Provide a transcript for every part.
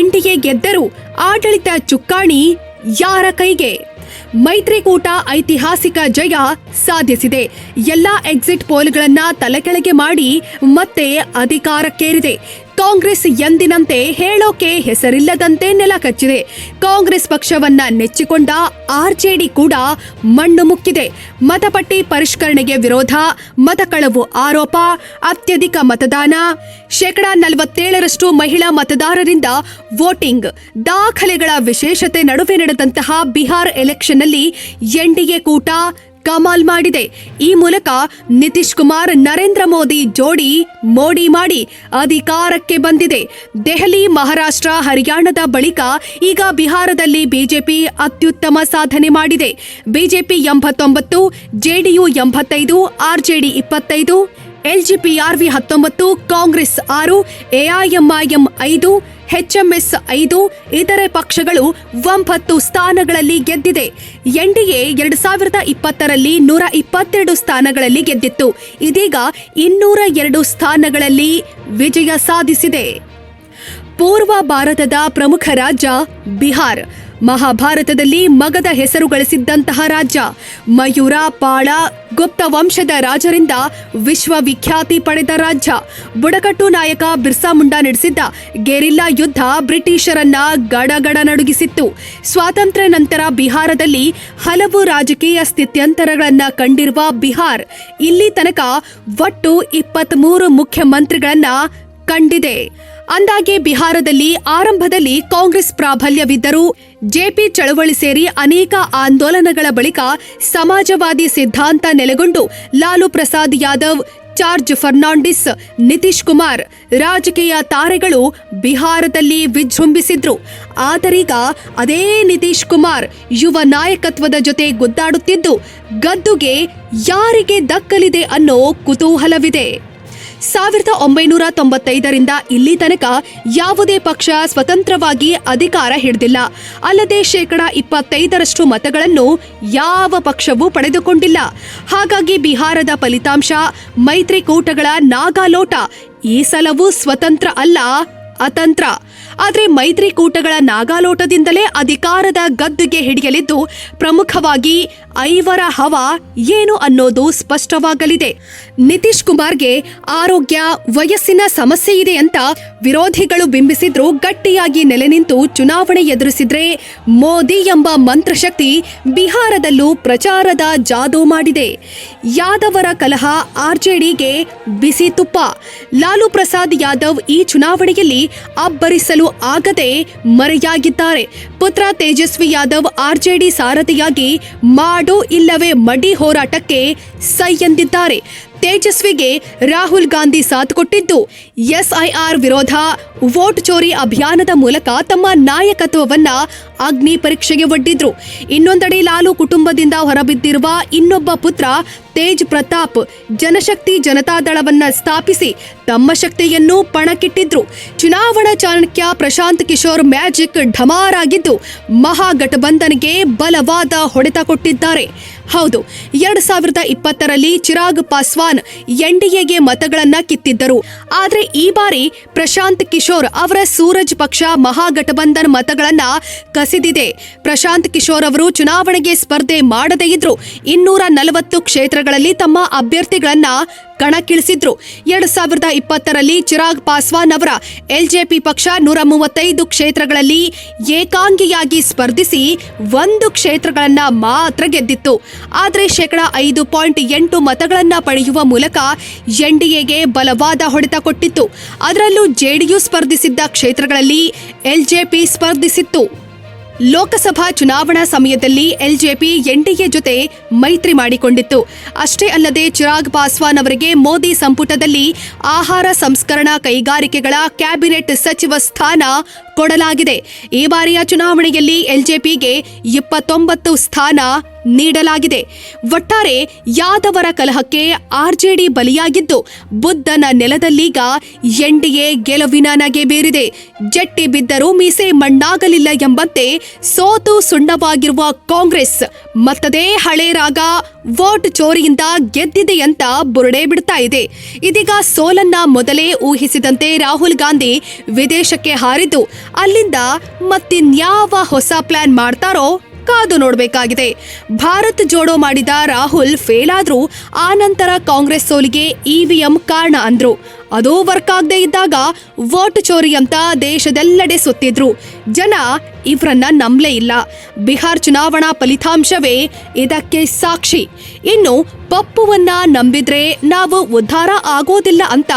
NDA ಗೆದ್ದರೂ ಆಡಳಿತ ಚುಕ್ಕಾಣಿ ಯಾರ ಕೈಗೆ? ಮೈತ್ರಿಕೂಟ ಐತಿಹಾಸಿಕ ಜಯ ಸಾಧಿಸಿದೆ. ಎಲ್ಲಾ ಎಕ್ಸಿಟ್ ಪೋಲ್ಗಳನ್ನ ತಲೆಕೆಳಗೆ ಮಾಡಿ ಮತ್ತೆ ಅಧಿಕಾರಕ್ಕೇರಿದೆ. ಕಾಂಗ್ರೆಸ್ ಎಂದಿನಂತೆ ಹೇಳೋಕೆ ಹೆಸರಿಲ್ಲದಂತೆ ನೆಲ ಕಚ್ಚಿದೆ. ಕಾಂಗ್ರೆಸ್ ಪಕ್ಷವನ್ನ ನೆಚ್ಚಿಕೊಂಡ ಆರ್ಜೆಡಿ ಕೂಡ ಮಣ್ಣು ಮುಕ್ಕಿದೆ. ಮತಪಟ್ಟಿ ಪರಿಷ್ಕರಣೆಗೆ ವಿರೋಧ ಮತಕಳವು ಆರೋಪ, ಅತ್ಯಧಿಕ ಮತದಾನ. ಶೇಕಡಾ ನಲವತ್ತೇಳರಷ್ಟು ಮಹಿಳಾ ಮತದಾರರಿಂದ ವೋಟಿಂಗ್. ದಾಖಲೆಗಳ ವಿಶೇಷತೆ ನಡುವೆ ನಡೆದಂತಹ ಬಿಹಾರ್ ಎಲೆಕ್ಷನ್ನಲ್ಲಿ ಎನ್ಡಿಎ ಕೂಟ ಕಮಾಲ್ ಮಾಡಿದೆ. ಈ ಮೂಲಕ ನಿತೀಶ್ ಕುಮಾರ್, ನರೇಂದ್ರ ಮೋದಿ ಜೋಡಿ ಮೋಡಿ ಮಾಡಿ ಅಧಿಕಾರಕ್ಕೆ ಬಂದಿದೆ. ದೆಹಲಿ, ಮಹಾರಾಷ್ಟ್ರ, ಹರಿಯಾಣದ ಬಳಿಕ ಈಗ ಬಿಹಾರದಲ್ಲಿ ಬಿಜೆಪಿ ಅತ್ಯುತ್ತಮ ಸಾಧನೆ ಮಾಡಿದೆ. ಬಿಜೆಪಿ ಎಂಬತ್ತೊಂಬತ್ತು, ಜೆಡಿಯು ಎಂಬತ್ತೈದು, ಆರ್ಜೆಡಿ ಇಪ್ಪತ್ತೈದು ಎಲ್ಜಿಪಿಆರ್ವಿ ಹತ್ತೊಂಬತ್ತು, ಕಾಂಗ್ರೆಸ್ ಆರು, ಎಐಎಂಐಎಂ ಐದು, ಎಚ್ಎಂಎಸ್ ಐದು, ಇತರೆ ಪಕ್ಷಗಳು ಒಂಬತ್ತು ಸ್ಥಾನಗಳಲ್ಲಿ ಗೆದ್ದಿದೆ. ಎನ್ಡಿಎ ಎರಡು ಸಾವಿರದ ಇಪ್ಪತ್ತರಲ್ಲಿ ನೂರ ಇಪ್ಪತ್ತೆರಡು ಸ್ಥಾನಗಳಲ್ಲಿ ಗೆದ್ದಿತ್ತು. ಇದೀಗ ಇನ್ನೂರ ಎರಡು ಸ್ಥಾನಗಳಲ್ಲಿ ವಿಜಯ ಸಾಧಿಸಿದೆ. ಪೂರ್ವ ಭಾರತದ ಪ್ರಮುಖ ರಾಜ್ಯ ಬಿಹಾರ್. ಮಹಾಭಾರತದಲ್ಲಿ ಮಗದ ಹೆಸರು ಗಳಿಸಿದ್ದಂತಹ ರಾಜ್ಯ. ಮಯೂರ, ಪಾಳ, ಗುಪ್ತ ವಂಶದ ರಾಜರಿಂದ ವಿಶ್ವವಿಖ್ಯಾತಿ ಪಡೆದ ರಾಜ್ಯ. ಬುಡಕಟ್ಟು ನಾಯಕ ಬಿರ್ಸಾ ಮುಂಡಾ ನಡೆಸಿದ್ದ ಗೆರಿಲ್ಲಾ ಯುದ್ಧ ಬ್ರಿಟಿಷರನ್ನ ಗಡಗಡ ನಡುಗಿಸಿತ್ತು. ಸ್ವಾತಂತ್ರ್ಯ ನಂತರ ಬಿಹಾರದಲ್ಲಿ ಹಲವು ರಾಜಕೀಯ ಸ್ಥಿತ್ಯಂತರಗಳನ್ನ ಕಂಡಿರುವ ಬಿಹಾರ್ ಇಲ್ಲಿ ತನಕ ಒಟ್ಟು ಇಪ್ಪತ್ಮೂರು ಮುಖ್ಯಮಂತ್ರಿಗಳನ್ನ ಕಂಡಿದೆ. ಅಂದಾಗೆ ಬಿಹಾರದಲ್ಲಿ ಆರಂಭದಲ್ಲಿ ಕಾಂಗ್ರೆಸ್ ಪ್ರಾಬಲ್ಯವಿದ್ದರೂ ಜೆಪಿ ಚಳವಳಿ ಸೇರಿ ಅನೇಕ ಆಂದೋಲನಗಳ ಬಳಿಕ ಸಮಾಜವಾದಿ ಸಿದ್ಧಾಂತ ನೆಲೆಗೊಂಡು ಲಾಲು ಪ್ರಸಾದ್ ಯಾದವ್ ಜಾರ್ಜ್ ಫರ್ನಾಂಡಿಸ್, ನಿತೀಶ್ ಕುಮಾರ್ ರಾಜಕೀಯ ತಾರೆಗಳು ಬಿಹಾರದಲ್ಲಿ ವಿಜೃಂಭಿಸಿದ್ರು. ಆದರೀಗ ಅದೇ ನಿತೀಶ್ ಕುಮಾರ್ ಯುವ ನಾಯಕತ್ವದ ಜೊತೆ ಗುದ್ದಾಡುತ್ತಿದ್ದು, ಗದ್ದುಗೆ ಯಾರಿಗೆ ದಕ್ಕಲಿದೆ ಅನ್ನೋ ಕುತೂಹಲವಿದೆ. ಸಾವಿರದ ಒಂಬೈನೂರ ತೊಂಬತ್ತೈದರಿಂದ ಇಲ್ಲಿ ತನಕ ಯಾವುದೇ ಪಕ್ಷ ಸ್ವತಂತ್ರವಾಗಿ ಅಧಿಕಾರ ಹಿಡಿದಿಲ್ಲ. ಅಲ್ಲದೆ ಶೇಕಡ ಇಪ್ಪತ್ತೈದರಷ್ಟು ಮತಗಳನ್ನು ಯಾವ ಪಕ್ಷವೂ ಪಡೆದುಕೊಂಡಿಲ್ಲ. ಹಾಗಾಗಿ ಬಿಹಾರದ ಫಲಿತಾಂಶ, ಮೈತ್ರಿಕೂಟಗಳ ನಾಗಾಲೋಟ ಈ ಸಲವೂ ಸ್ವತಂತ್ರ ಅಲ್ಲ, ಅತಂತ್ರ. ಆದರೆ ಮೈತ್ರಿಕೂಟಗಳ ನಾಗಾಲೋಟದಿಂದಲೇ ಅಧಿಕಾರದ ಗದ್ದುಗೆ ಹಿಡಿಯಲಿದ್ದು ಪ್ರಮುಖವಾಗಿ ಐವರ ಹವ ಏನು ಅನ್ನೋದು ಸ್ಪಷ್ಟವಾಗಲಿದೆ. ನಿತೀಶ್ ಕುಮಾರ್ಗೆ ಆರೋಗ್ಯ, ವಯಸ್ಸಿನ ಸಮಸ್ಯೆ ಇದೆ ಅಂತ ವಿರೋಧಿಗಳು ಬಿಂಬಿಸಿದ್ರು ಗಟ್ಟಿಯಾಗಿ ನೆಲೆ ನಿಂತು ಚುನಾವಣೆ ಎದುರಿಸಿದ್ರೆ ಮೋದಿ ಎಂಬ ಮಂತ್ರಶಕ್ತಿ ಬಿಹಾರದಲ್ಲೂ ಪ್ರಚಾರದ ಜಾದೂ ಮಾಡಿದೆ. ಯಾದವರ ಕಲಹ ಆರ್ಜೆಡಿಗೆ ಬಿಸಿ ತುಪ್ಪ. ಲಾಲು ಪ್ರಸಾದ್ ಯಾದವ್ ಈ ಚುನಾವಣೆಯಲ್ಲಿ ಅಬ್ಬರಿಸಲು ಆಗದೆ ಮರೆಯಾಗಿದ್ದಾರೆ. ಪುತ್ರ ತೇಜಸ್ವಿ ಯಾದವ್ ಆರ್ಜೆಡಿ ಸಾರಥಿಯಾಗಿ ಮಾಡು ಇಲ್ಲವೇ ಮಡಿ ಹೋರಾಟಕ್ಕೆ ಸೈ ಎಂದಿದ್ದಾರೆ. ತೇಜಸ್ವಿಗೆ ರಾಹುಲ್ ಗಾಂಧಿ ಸಾಥ್ ಕೊಟ್ಟಿದ್ದು. ಎಸ್ಐಆರ್ ವಿರೋಧ, ವೋಟ್ ಚೋರಿ ಅಭಿಯಾನದ ಮೂಲಕ ತಮ್ಮ ನಾಯಕತ್ವವನ್ನ ಅಗ್ನಿ ಪರೀಕ್ಷೆಗೆ ಒಡ್ಡಿದ್ರು. ಇನ್ನೊಂದೆಡೆ ಲಾಲು ಕುಟುಂಬದಿಂದ ಹೊರಬಿದ್ದಿರುವ ಇನ್ನೊಬ್ಬ ಪುತ್ರ ತೇಜ್ ಪ್ರತಾಪ್ ಜನಶಕ್ತಿ ಜನತಾದಳವನ್ನ ಸ್ಥಾಪಿಸಿ ತಮ್ಮ ಶಕ್ತಿಯನ್ನು ಪಣಕ್ಕಿಟ್ಟಿದ್ರು. ಚುನಾವಣಾ ಚಾಣಕ್ಯ ಪ್ರಶಾಂತ್ ಕಿಶೋರ್ ಮ್ಯಾಜಿಕ್ ಢಮಾರಾಗಿದ್ದು ಮಹಾಗಠಬಂಧನ್ಗೆ ಬಲವಾದ ಹೊಡೆತ ಕೊಟ್ಟಿದ್ದಾರೆ. ಹೌದು, ಎರಡ್ ಸಾವಿರದ ಇಪ್ಪತ್ತರಲ್ಲಿ ಚಿರಾಗ್ ಪಾಸ್ವಾನ್ ಎನ್ಡಿಎಗೆ ಮತಗಳನ್ನ ಕಿತ್ತಿದ್ದರು. ಆದ್ರೆ ಈ ಬಾರಿ ಪ್ರಶಾಂತ್ ಕಿಶೋರ್ ಅವರ ಸೂರಜ್ ಪಕ್ಷ ಮಹಾಗಠಬಂಧನ್ ಮತಗಳನ್ನ ಕಸಿದಿದೆ. ಪ್ರಶಾಂತ್ ಕಿಶೋರ್ ಅವರು ಚುನಾವಣೆಗೆ ಸ್ಪರ್ಧೆ ಮಾಡದೇ ಇದ್ರು ಇನ್ನೂರ ನಲವತ್ತು ಕ್ಷೇತ್ರಗಳಲ್ಲಿ ತಮ್ಮ ಅಭ್ಯರ್ಥಿಗಳನ್ನ ಕಣಕ್ಕಿಳಿಸಿದ್ರು. ಎರಡು ಸಾವಿರದ ಇಪ್ಪತ್ತರಲ್ಲಿ ಚಿರಾಗ್ ಪಾಸ್ವಾನ್ ಅವರ ಎಲ್ಜೆಪಿ ಪಕ್ಷ ನೂರ ಮೂವತ್ತೈದು ಕ್ಷೇತ್ರಗಳಲ್ಲಿ ಏಕಾಂಗಿಯಾಗಿ ಸ್ಪರ್ಧಿಸಿ ಒಂದು ಕ್ಷೇತ್ರಗಳನ್ನ ಮಾತ್ರ ಗೆದ್ದಿತ್ತು. ಆದರೆ ಶೇಕಡ ಐದು ಪಾಯಿಂಟ್ ಎಂಟು ಮತಗಳನ್ನ ಪಡೆಯುವ ಮೂಲಕ ಎನ್ಡಿಎಗೆ ಬಲವಾದ ಹೊಡೆತ ಕೊಟ್ಟಿತ್ತು. ಅದರಲ್ಲೂ ಜೆಡಿಯು ಸ್ಪರ್ಧಿಸಿದ್ದ ಕ್ಷೇತ್ರಗಳಲ್ಲಿ ಎಲ್ಜೆಪಿ ಸ್ಪರ್ಧಿಸಿತ್ತು. ಲೋಕಸಭಾ ಚುನಾವಣಾ ಸಮಯದಲ್ಲಿ ಎಲ್ಜೆಪಿ ಎನ್ಡಿಎ ಜೊತೆ ಮೈತ್ರಿ ಮಾಡಿಕೊಂಡಿತ್ತು. ಅಷ್ಟೇ ಅಲ್ಲದೆ ಚಿರಾಗ್ ಪಾಸ್ವಾನ್ ಅವರಿಗೆ ಮೋದಿ ಸಂಪುಟದಲ್ಲಿ ಆಹಾರ ಸಂಸ್ಕರಣಾ ಕೈಗಾರಿಕೆಗಳ ಕ್ಯಾಬಿನೆಟ್ ಸಚಿವ ಸ್ಥಾನ ಕೊಡಲಾಗಿದೆ. ಈ ಬಾರಿಯ ಚುನಾವಣೆಯಲ್ಲಿ ಎಲ್ಜೆಪಿಗೆ ಇಪ್ಪತ್ತೊಂಬತ್ತು ಸ್ಥಾನ ನೀಡಲಾಗಿದೆ. ಒಟ್ಟಾರೆ ಯಾದವರ ಕಲಹಕ್ಕೆ ಆರ್ಜೆಡಿ ಬಲಿಯಾಗಿದ್ದು, ಬುದ್ಧನ ನೆಲದಲ್ಲೀಗ ಎನ್ಡಿಎ ಗೆಲುವಿನ ನಗೆ ಬೀರಿದೆ. ಜಟ್ಟಿ ಬಿದ್ದರೂ ಮೀಸೆ ಮಣ್ಣಾಗಲಿಲ್ಲ ಎಂಬಂತೆ ಸೋತು ಸುಣ್ಣವಾಗಿರುವ ಕಾಂಗ್ರೆಸ್. ಮತ್ತದೇ ಹಳೆ ರಾಗ, ವೋಟ್ ಚೋರಿಯಿಂದ ಗೆದ್ದಿದೆ ಅಂತ ಬುರುಡೆ ಬಿಡ್ತಾ ಇದೆ. ಇದೀಗ ಸೋಲನ್ನ ಮೊದಲೇ ಊಹಿಸಿದಂತೆ ರಾಹುಲ್ ಗಾಂಧಿ ವಿದೇಶಕ್ಕೆ ಹಾರಿದ್ದು, ಅಲ್ಲಿಂದ ಮತ್ತಿನ್ಯಾವ ಹೊಸ ಪ್ಲಾನ್ ಮಾಡ್ತಾರೋ ಕಾದು ನೋಡಬೇಕಾಗಿದೆ. ಭಾರತ್ ಜೋಡೋ ಮಾಡಿದ ರಾಹುಲ್ ಫೇಲ್ ಆ ನಂತರ ಕಾಂಗ್ರೆಸ್ ಸೋಲಿಗೆ ಇವಿಎಂ ಕಾರಣ ಅಂದ್ರು. ಅದು ವರ್ಕ್ ಆಗದೆ ಇದ್ದಾಗ ವೋಟ್ ಚೋರಿ ಅಂತ ದೇಶದೆಲ್ಲೆಡೆ ಸುತ್ತಿದ್ರು. ಜನ ಇವರನ್ನ ನಂಬಲೇ ಇಲ್ಲ. ಬಿಹಾರ್ ಚುನಾವಣಾ ಫಲಿತಾಂಶವೇ ಇದಕ್ಕೆ ಸಾಕ್ಷಿ. ಇನ್ನು ಪಪ್ಪುವನ್ನ ನಂಬಿದ್ರೆ ನಾವು ಉದ್ಧಾರ ಆಗೋದಿಲ್ಲ ಅಂತ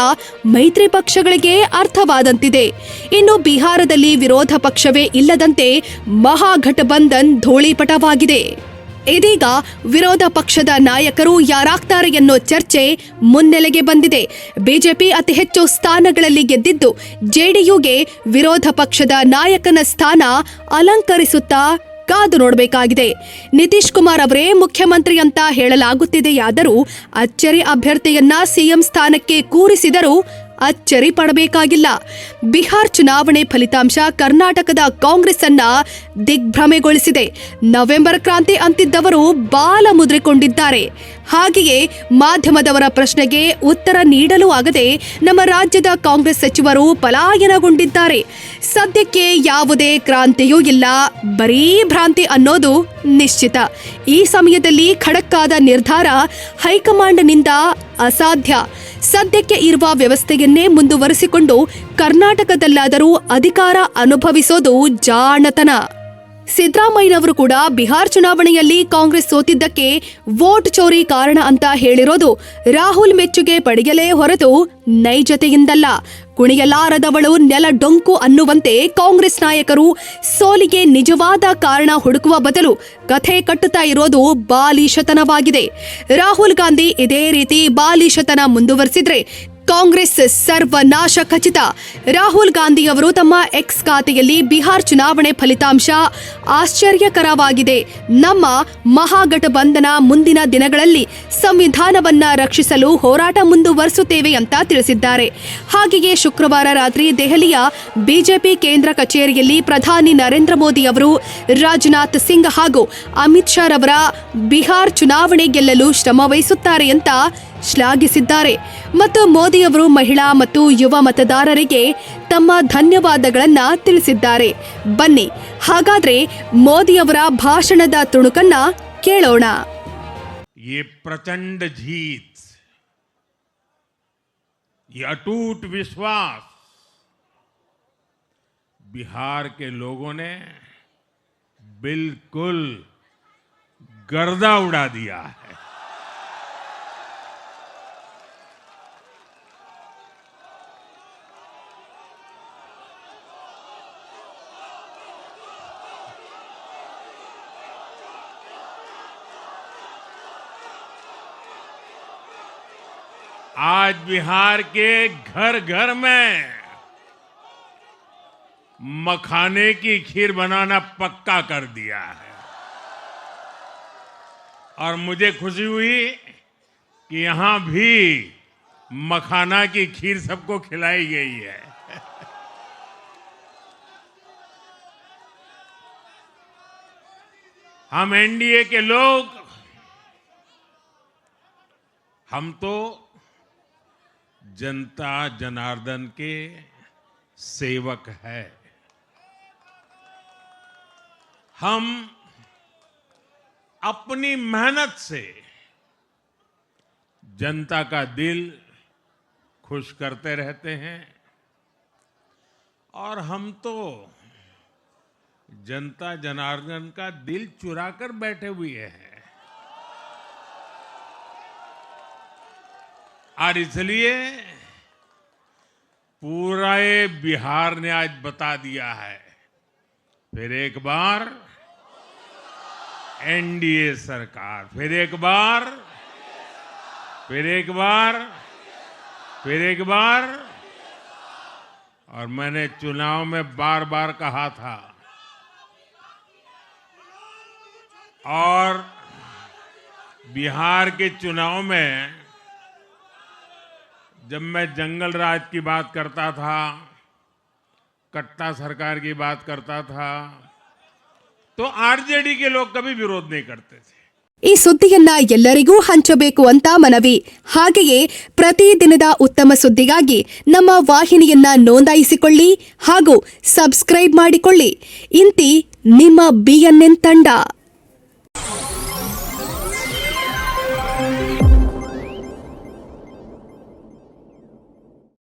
ಮೈತ್ರಿ ಪಕ್ಷಗಳಿಗೆ ಅರ್ಥವಾದಂತಿದೆ. ಇನ್ನು ಬಿಹಾರದಲ್ಲಿ ವಿರೋಧ ಪಕ್ಷವೇ ಇಲ್ಲದಂತೆ ಮಹಾಗಠಬಂಧನ್ ಧೂಳಿಪಟವಾಗಿದೆ. ಇದೀಗ ವಿರೋಧ ಪಕ್ಷದ ನಾಯಕರು ಯಾರಾಗ್ತಾರೆ ಎನ್ನೋ ಚರ್ಚೆ ಮುನ್ನೆಲೆಗೆ ಬಂದಿದೆ. ಬಿಜೆಪಿ ಅತಿ ಹೆಚ್ಚು ಸ್ಥಾನಗಳಲ್ಲಿ ಗೆದ್ದಿದ್ದು ಜೆಡಿಯುಗೆ ವಿರೋಧ ಪಕ್ಷದ ನಾಯಕನ ಸ್ಥಾನ ಅಲಂಕರಿಸುತ್ತಾ ಕಾದು ನೋಡಬೇಕಾಗಿದೆ. ನಿತೀಶ್ ಕುಮಾರ್ ಅವರೇ ಮುಖ್ಯಮಂತ್ರಿ ಅಂತ ಹೇಳಲಾಗುತ್ತಿದೆಯಾದರೂ ಅಚ್ಚರಿ ಅಭ್ಯರ್ಥಿಯನ್ನ ಸಿಎಂ ಸ್ಥಾನಕ್ಕೆ ಕೂರಿಸಿದರೂ ಅಚ್ಚರಿ ಪಡಬೇಕಾಗಿಲ್ಲ ಬಿಹಾರ್ ಚುನಾವಣೆ ಫಲಿತಾಂಶ ಕರ್ನಾಟಕದ ಕಾಂಗ್ರೆಸ್ ಅನ್ನ ದಿಗ್ಭ್ರಮೆಗೊಳಿಸಿದೆ. ನವೆಂಬರ್ ಕ್ರಾಂತಿ ಅಂತಿದ್ದವರು ಬಾಲ ಮುದ್ರಿಕೊಂಡಿದ್ದಾರೆ. ಹಾಗೆಯೇ ಮಾಧ್ಯಮದವರ ಪ್ರಶ್ನೆಗೆ ಉತ್ತರ ನೀಡಲು ಆಗದೆ ನಮ್ಮ ರಾಜ್ಯದ ಕಾಂಗ್ರೆಸ್ ಸಚಿವರು ಪಲಾಯನಗೊಂಡಿದ್ದಾರೆ. ಸದ್ಯಕ್ಕೆ ಯಾವುದೇ ಕ್ರಾಂತಿಯೂ ಇಲ್ಲ. ಬರೀ ಭ್ರಾಂತಿ ಅನ್ನೋದು ನಿಶ್ಚಿತ. ಈ ಸಮಯದಲ್ಲಿ ಖಡಕ್ಕಾದ ನಿರ್ಧಾರ ಹೈಕಮಾಂಡ್ನಿಂದ ಅಸಾಧ್ಯ. ಸದ್ಯಕ್ಕೆ ಇರುವ ವ್ಯವಸ್ಥೆಯನ್ನೇ ಮುಂದುವರಿಸಿಕೊಂಡು ಕರ್ನಾಟಕದಲ್ಲಾದರೂ ಅಧಿಕಾರ ಅನುಭವಿಸೋದು ಜಾಣತನ. ಸಿದ್ದರಾಮಯ್ಯನವರು ಕೂಡ ಬಿಹಾರ್ ಚುನಾವಣೆಯಲ್ಲಿ ಕಾಂಗ್ರೆಸ್ ಸೋತಿದ್ದಕ್ಕೆ ವೋಟ್ ಚೋರಿ ಕಾರಣ ಅಂತ ಹೇಳಿರೋದು ರಾಹುಲ್ ಮೆಚ್ಚುಗೆ ಪಡೆಯಲೇ ಹೊರತು ನೈಜತೆಯಿಂದಲ್ಲ. ಕುಣಿಯಲಾರದವಳು ನೆಲ ಡೊಂಕು ಅನ್ನುವಂತೆ ಕಾಂಗ್ರೆಸ್ ನಾಯಕರು ಸೋಲಿಗೆ ನಿಜವಾದ ಕಾರಣ ಹುಡುಕುವ ಬದಲು ಕಥೆ ಕಟ್ಟುತ್ತಾ ಇರೋದು ಬಾಲಿಶತನವಾಗಿದೆ. ರಾಹುಲ್ ಗಾಂಧಿ ಇದೇ ರೀತಿ ಬಾಲಿಶತನ ಮುಂದುವರೆಸಿದ್ರೆ ಕಾಂಗ್ರೆಸ್ ಸರ್ವನಾಶ ಖಚಿತ ರಾಹುಲ್ ಗಾಂಧಿ ಅವರು ತಮ್ಮ ಎಕ್ಸ್ ಖಾತೆಯಲ್ಲಿ ಬಿಹಾರ್ ಚುನಾವಣೆ ಫಲಿತಾಂಶ ಆಶ್ಚರ್ಯಕರವಾಗಿದೆ. ನಮ್ಮ ಮಹಾಗಠಬಂಧನ ಮುಂದಿನ ದಿನಗಳಲ್ಲಿ ಸಂವಿಧಾನವನ್ನ ರಕ್ಷಿಸಲು ಹೋರಾಟ ಮುಂದುವರಿಸುತ್ತೇವೆ ಅಂತ ತಿಳಿಸಿದ್ದಾರೆ. ಹಾಗೆಯೇ ಶುಕ್ರವಾರ ರಾತ್ರಿ ದೆಹಲಿಯ ಬಿಜೆಪಿ ಕೇಂದ್ರ ಕಚೇರಿಯಲ್ಲಿ ಪ್ರಧಾನಿ ನರೇಂದ್ರ ಮೋದಿ ಅವರು ರಾಜನಾಥ್ ಸಿಂಗ್ ಹಾಗೂ ಅಮಿತ್ ಶಾ ರವರ ಬಿಹಾರ್ ಚುನಾವಣೆ ಗೆಲ್ಲಲು ಶ್ರಮ ವಹಿಸುತ್ತಾರೆ ಅಂತ ಶ್ಲಾಘಿಸಿದ್ದಾರೆ ಮತ್ತು ಮೋದಿ ಅವರು ಮಹಿಳಾ ಮತ್ತು ಯುವ ಮತದಾರರಿಗೆ ತಮ್ಮ ಧನ್ಯವಾದಗಳನ್ನ ತಿಳಿಸಿದ್ದಾರೆ ಬನ್ನಿ ಹಾಗಾದ್ರೆ ಮೋದಿ ಅವರ ಭಾಷಣದ ತುಣುಕನ್ನ ಕೇಳೋಣ ये प्रचंड जीत ये अटूट विश्वास बिहार के लोगों ने बिल्कुल गर्दा उड़ा दिया है आज बिहार के घर घर में मखाने की खीर बनाना पक्का कर दिया है। और मुझे खुशी हुई कि यहाँ भी मखाना की खीर सबको खिलाई गई है। हम एनडीए के लोग, हम तो जनता जनार्दन के सेवक है। हम अपनी मेहनत से जनता का दिल खुश करते रहते हैं और हम तो जनता जनार्दन का दिल चुरा कर बैठे हुए हैं। और इसलिए पूरा बिहार ने आज बता दिया है। फिर एक बार एनडीए सरकार, फिर एक बार, फिर एक बार, फिर एक बार। और मैंने चुनाव में बार बार कहा था। और बिहार के चुनाव में जब मैं जंगल राज की बात करता था कट्टा सरकार की बात करता था तो आरजेडी के लोग कभी विरोध नहीं करते थे ಈ ಸುದ್ದಿಯನ್ನ ಎಲ್ಲರಿಗೂ ಹಂಚಬೇಕು ಅಂತ ಮನವಿ ಹಾಗೆಯೇ ಪ್ರತಿದಿನದ ಉತ್ತಮ ಸುದ್ದಿಗಾಗಿ ನಮ್ಮ ವಾಹಿನಿಯನ್ನ ನೋಂದಾಯಿಸಿಕೊಳ್ಳಿ ಹಾಗೂ ಸಬ್ಸ್ಕ್ರೈಬ್ ಮಾಡಿಕೊಳ್ಳಿ ಇಂತಿ ನಿಮ್ಮ ಬಿಎನ್ಎನ್ ತಂಡ